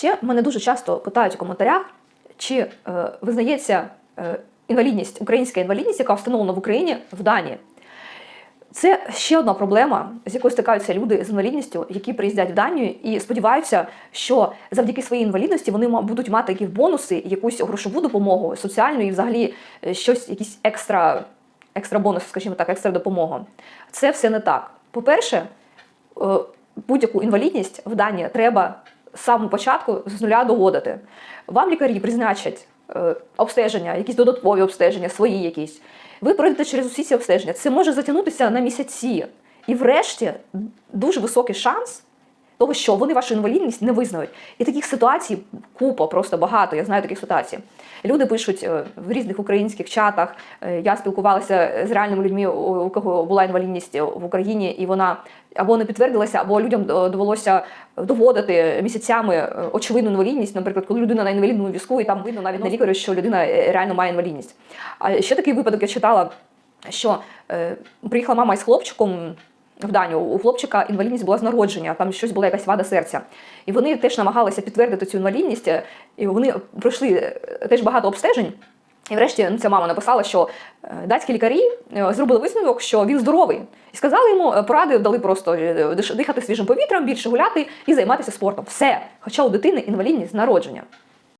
ще мене дуже часто питають у коментарях, чи е, визнається е, інвалідність, українська інвалідність, яка встановлена в Україні в Данії. Це ще одна проблема, з якою стикаються люди з інвалідністю, які приїздять в Данію і сподіваються, що завдяки своїй інвалідності вони будуть мати якісь бонуси, якусь грошову допомогу, соціальну і взагалі е, щось, якісь екстра, екстра бонуси, скажімо так, екстра допомога. Це все не так. По-перше, е, будь-яку інвалідність в Данії треба з самого початку з нуля доводити. Вам лікарі призначать е, обстеження, якісь додаткові обстеження, свої якісь. Ви пройдете через усі ці обстеження. Це може затягнутися на місяці. І врешті дуже високий шанс того, що вони вашу інвалідність не визнають. І таких ситуацій купа, просто багато. Я знаю таких ситуацій. Люди пишуть е, в різних українських чатах. Е, Я спілкувалася з реальними людьми, у кого була інвалідність в Україні, і вона або не підтвердилася, або людям е, довелося доводити місяцями очевидну інвалідність. Наприклад, коли людина на інвалідному візку, і там видно навіть на лікарю, що людина реально має інвалідність. А ще такий випадок я читала, що приїхала мама із хлопчиком. В Данію у хлопчика інвалідність була з народження, там щось була якась вада серця. І вони теж намагалися підтвердити цю інвалідність, е, і вони пройшли е, теж багато обстежень. І врешті ну, ця мама написала, що е, датські лікарі зробили висновок, що він здоровий. І сказали йому, поради дали просто дихати свіжим повітрям, більше гуляти і займатися спортом. Все. Хоча у дитини інвалідність з народження.